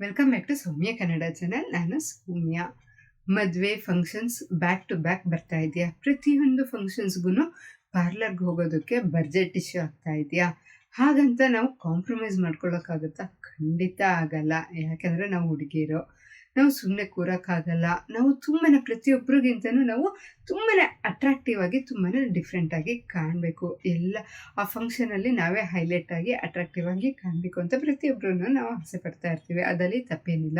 Welcome back to Soumya Kannada channel ನಾನು ಸೌಮ್ಯ ಮದುವೆ functions back to back ಬರ್ತಾ ಇದೆಯಾ? ಪ್ರತಿಯೊಂದು ಫಂಕ್ಷನ್ಸ್ಗೂ ಪಾರ್ಲರ್ಗೆ ಹೋಗೋದಕ್ಕೆ ಬಜೆಟ್ ಇಶ್ಯೂ ಆಗ್ತಾ ಇದೆಯಾ? ಹಾಗಂತ ನಾವು ಕಾಂಪ್ರಮೈಸ್ ಮಾಡ್ಕೊಳ್ಳೋಕ್ಕಾಗುತ್ತಾ ಖಂಡಿತ ಆಗಲ್ಲ. ಯಾಕೆಂದರೆ ನಾವು ಹುಡುಗಿರು. ನಾವು ಸುಮ್ಮನೆ ಕೂರೋಕ್ಕಾಗಲ್ಲ. ನಾವು ತುಂಬಾ ಪ್ರತಿಯೊಬ್ಬರಿಗಿಂತನೂ ನಾವು ತುಂಬಾ ಅಟ್ರಾಕ್ಟಿವ್ ಆಗಿ ತುಂಬಾ ಡಿಫ್ರೆಂಟಾಗಿ ಕಾಣಬೇಕು. ಎಲ್ಲ, ಆ ಫಂಕ್ಷನಲ್ಲಿ ನಾವೇ ಹೈಲೈಟ್ ಆಗಿ ಅಟ್ರಾಕ್ಟಿವ್ ಆಗಿ ಕಾಣಬೇಕು ಅಂತ ಪ್ರತಿಯೊಬ್ಬರೂ ನಾವು ಆಸೆ ಪಡ್ತಾ ಇರ್ತೀವಿ. ಅದರಲ್ಲಿ ತಪ್ಪೇನಿಲ್ಲ.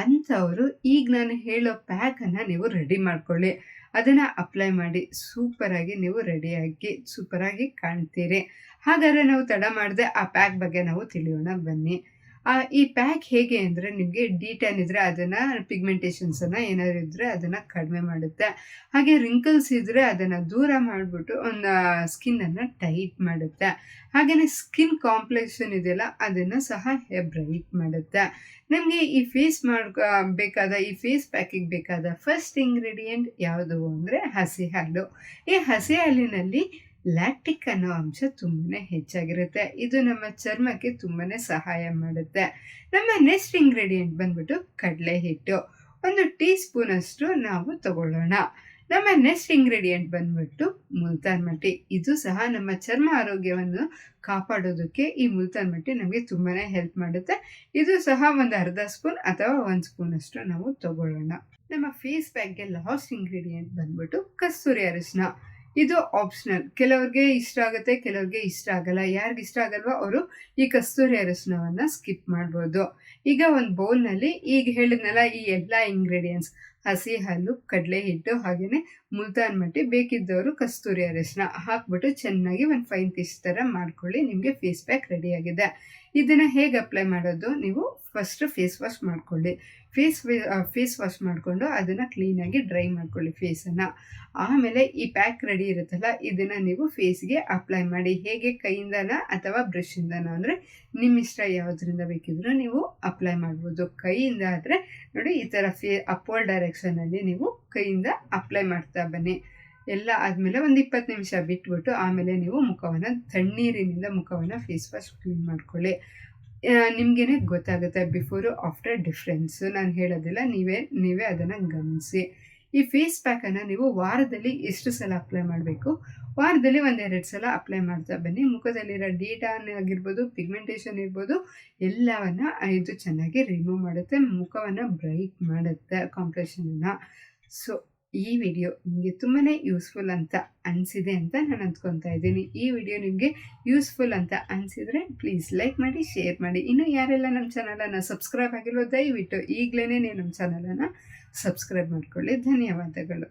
ಅಂಥವರು ಈಗ ನಾನು ಹೇಳೋ ಪ್ಯಾಕನ್ನು ನೀವು ರೆಡಿ ಮಾಡ್ಕೊಳ್ಳಿ. ಅದನ್ನು ಅಪ್ಲೈ ಮಾಡಿ ಸೂಪರಾಗಿ ನೀವು ರೆಡಿಯಾಗಿ ಸೂಪರಾಗಿ ಕಾಣ್ತೀರಿ. ಹಾಗಾದರೆ ನಾವು ತಡ ಮಾಡದೆ ಆ ಪ್ಯಾಕ್ ಬಗ್ಗೆ ನಾವು ತಿಳಿಯೋಣ ಬನ್ನಿ. ಈ ಪ್ಯಾಕ್ ಹೇಗೆ ಅಂದರೆ ನಿಮಗೆ ಡಿ ಟ್ಯಾನ್ ಇದ್ದರೆ ಅದನ್ನು ಪಿಗ್ಮೆಂಟೇಷನ್ಸನ್ನು ಏನಾದ್ರು ಇದ್ದರೆ ಅದನ್ನು ಕಡಿಮೆ ಮಾಡುತ್ತೆ. ಹಾಗೆ ರಿಂಕಲ್ಸ್ ಇದ್ದರೆ ಅದನ್ನು ದೂರ ಮಾಡಿಬಿಟ್ಟು ಒಂದು ಸ್ಕಿನ್ನನ್ನು ಟೈಟ್ ಮಾಡುತ್ತೆ. ಹಾಗೆಯೇ ಸ್ಕಿನ್ ಕಾಂಪ್ಲೆಕ್ಷನ್ ಇದೆಯಲ್ಲ ಅದನ್ನು ಸಹ ಬ್ರೈಟ್ ಮಾಡುತ್ತೆ. ನಮಗೆ ಈ ಫೇಸ್ ಮಾಡ್ಕೋ ಬೇಕಾದ, ಈ ಫೇಸ್ ಪ್ಯಾಕಿಗೆ ಬೇಕಾದ ಫಸ್ಟ್ ಇಂಗ್ರೀಡಿಯೆಂಟ್ ಯಾವುದು ಅಂದರೆ ಹಸಿ ಹಾಲು. ಈ ಹಸಿ ಹಾಲಿನಲ್ಲಿ ಲ್ಯಾಕ್ಟಿಕ್ ಅನ್ನೋ ಅಂಶ ತುಂಬಾ ಹೆಚ್ಚಾಗಿರುತ್ತೆ. ಇದು ನಮ್ಮ ಚರ್ಮಕ್ಕೆ ತುಂಬಾ ಸಹಾಯ ಮಾಡುತ್ತೆ. ನಮ್ಮ ನೆಕ್ಸ್ಟ್ ಇಂಗ್ರೀಡಿಯೆಂಟ್ ಬಂದ್ಬಿಟ್ಟು ಕಡಲೆ ಹಿಟ್ಟು ಒಂದು ಟೀ ಸ್ಪೂನಷ್ಟು ನಾವು ತಗೊಳ್ಳೋಣ. ನಮ್ಮ ನೆಕ್ಸ್ಟ್ ಇಂಗ್ರೀಡಿಯೆಂಟ್ ಬಂದ್ಬಿಟ್ಟು ಮುಲ್ತಾನ್ ಮಟ್ಟಿ. ಇದು ಸಹ ನಮ್ಮ ಚರ್ಮ ಆರೋಗ್ಯವನ್ನು ಕಾಪಾಡೋದಕ್ಕೆ ಈ ಮುಲ್ತಾನ್ ಮಟ್ಟಿ ನಮಗೆ ತುಂಬಾ ಹೆಲ್ಪ್ ಮಾಡುತ್ತೆ. ಇದು ಸಹ ಒಂದು ಅರ್ಧ ಸ್ಪೂನ್ ಅಥವಾ ಒಂದು ಸ್ಪೂನಷ್ಟು ನಾವು ತಗೊಳ್ಳೋಣ. ನಮ್ಮ ಫೇಸ್ ಪ್ಯಾಕ್ಗೆ ಲಾಸ್ಟ್ ಇಂಗ್ರೀಡಿಯೆಂಟ್ ಬಂದ್ಬಿಟ್ಟು ಕಸ್ತೂರಿ ಅರಿಶಿನ ಇದು ಆಪ್ಷನಲ್ ಕೆಲವ್ರಿಗೆ ಇಷ್ಟ ಆಗುತ್ತೆ, ಕೆಲವ್ರಿಗೆ ಇಷ್ಟ ಆಗಲ್ಲ. ಯಾರಿಗೆ ಇಷ್ಟ ಆಗಲ್ವೋ ಅವರು ಈ ಕಸ್ತೂರಿ ಅರಸನವನ್ನ ಸ್ಕಿಪ್ ಮಾಡ್ಬೋದು. ಈಗ ಒಂದು ಬೌಲ್ನಲ್ಲಿ ಈಗ ಹೇಳಿದ್ನಲ್ಲ ಈ ಎಲ್ಲ ಇಂಗ್ರೀಡಿಯೆಂಟ್ಸ್ ಹಸಿ ಹಾಲು, ಕಡಲೆ ಹಿಟ್ಟು ಹಾಗೆಯೇ ಮುಲ್ತಾನ್ ಮಟ್ಟಿ ಬೇಕಿದ್ದವರು ಕಸ್ತೂರಿ ಅರಿಶಿನ ಹಾಕ್ಬಿಟ್ಟು ಚೆನ್ನಾಗಿ ಒಂದು ಫೈನ್ ಪೀಸ್ ಥರ ಮಾಡ್ಕೊಳ್ಳಿ, ನಿಮಗೆ ಫೇಸ್ ಪ್ಯಾಕ್ ರೆಡಿಯಾಗಿದೆ ಇದನ್ನು ಹೇಗೆ ಅಪ್ಲೈ ಮಾಡೋದು? ನೀವು ಫಸ್ಟ್ ಫೇಸ್ ವಾಶ್ ಮಾಡ್ಕೊಳ್ಳಿ. ಫೇಸ್ ಫೇಸ್ ವಾಶ್ ಮಾಡಿಕೊಂಡು ಅದನ್ನು ಕ್ಲೀನಾಗಿ ಡ್ರೈ ಮಾಡ್ಕೊಳ್ಳಿ ಫೇಸನ್ನು ಆಮೇಲೆ ಈ ಪ್ಯಾಕ್ ರೆಡಿ ಇರುತ್ತಲ್ಲ, ಇದನ್ನು ನೀವು ಫೇಸ್ಗೆ ಅಪ್ಲೈ ಮಾಡಿ. ಹೇಗೆ ಕೈಯಿಂದನ ಅಥವಾ ಬ್ರಷಿಂದನ ಅಂದರೆ ನಿಮ್ಮ ಇಷ್ಟ ಯಾವುದರಿಂದ ಬೇಕಿದ್ರೂ ನೀವು ಅಪ್ಲೈ ಮಾಡ್ಬೋದು. ಕೈಯಿಂದ ಆದರೆ ನೋಡಿ ಈ ಥರ ಫೇ ಅಪ್ಪೋಲ್ ಡೈರೆಕ್ಷನಲ್ಲಿ ನೀವು ಕೈಯಿಂದ ಅಪ್ಲೈ ಮಾಡ್ತಾ ಬನ್ನಿ. ಎಲ್ಲ ಆದಮೇಲೆ ಒಂದು ಇಪ್ಪತ್ತು ನಿಮಿಷ ಬಿಟ್ಬಿಟ್ಟು ಆಮೇಲೆ ನೀವು ಮುಖವನ್ನು, ತಣ್ಣೀರಿನಿಂದ ಮುಖವನ್ನು ಫೇಸ್ ವಾಶ್ ಕ್ಲೀನ್ ಮಾಡ್ಕೊಳ್ಳಿ. ನಿಮಗೇನೆ ಗೊತ್ತಾಗುತ್ತೆ ಬಿಫೋರು ಆಫ್ಟರ್ ಡಿಫ್ರೆನ್ಸು ನಾನು ಹೇಳೋದಿಲ್ಲ, ನೀವೇ ನೀವೇ ಅದನ್ನು ಗಮನಿಸಿ. ಈ ಫೇಸ್ ಪ್ಯಾಕನ್ನು ನೀವು ವಾರದಲ್ಲಿ ಎಷ್ಟು ಸಲ ಅಪ್ಲೈ ಮಾಡಬೇಕು? ವಾರದಲ್ಲಿ ಒಂದೆರಡು ಸಲ ಅಪ್ಲೈ ಮಾಡ್ತಾ ಬನ್ನಿ. ಮುಖದಲ್ಲಿರೋ ಡೀಟಾನ್ ಆಗಿರ್ಬೋದು ಪಿಗ್ಮೆಂಟೇಷನ್ ಇರ್ಬೋದು, ಎಲ್ಲವನ್ನು ಇದು ಚೆನ್ನಾಗಿ ರಿಮೂವ್ ಮಾಡುತ್ತೆ. ಮುಖವನ್ನು ಬ್ರೈಟ್ ಮಾಡುತ್ತೆ ಕಾಂಪ್ಲೆಕ್ಷನನ್ನು ಸೊ ಈ ವಿಡಿಯೋ ನಿಮಗೆ ತುಂಬಾ ಯೂಸ್ಫುಲ್ ಅಂತ ಅನಿಸಿದೆ ಅಂತ ನಾನು ಅಂದ್ಕೊತಾ ಇದ್ದೀನಿ. ಈ ವಿಡಿಯೋ ನಿಮಗೆ ಯೂಸ್ಫುಲ್ ಅಂತ ಅನಿಸಿದರೆ ಪ್ಲೀಸ್ ಲೈಕ್ ಮಾಡಿ ಶೇರ್ ಮಾಡಿ. ಇನ್ನು ಯಾರೆಲ್ಲ ನಮ್ಮ ಚಾನಲನ್ನು ಸಬ್ಸ್ಕ್ರೈಬ್ ಆಗಿಲ್ವೋ ದಯವಿಟ್ಟು ಈಗಲೇ ನೀವು ನಮ್ಮ ಚಾನಲನ್ನು ಸಬ್ಸ್ಕ್ರೈಬ್ ಮಾಡಿಕೊಳ್ಳಿ. ಧನ್ಯವಾದಗಳು.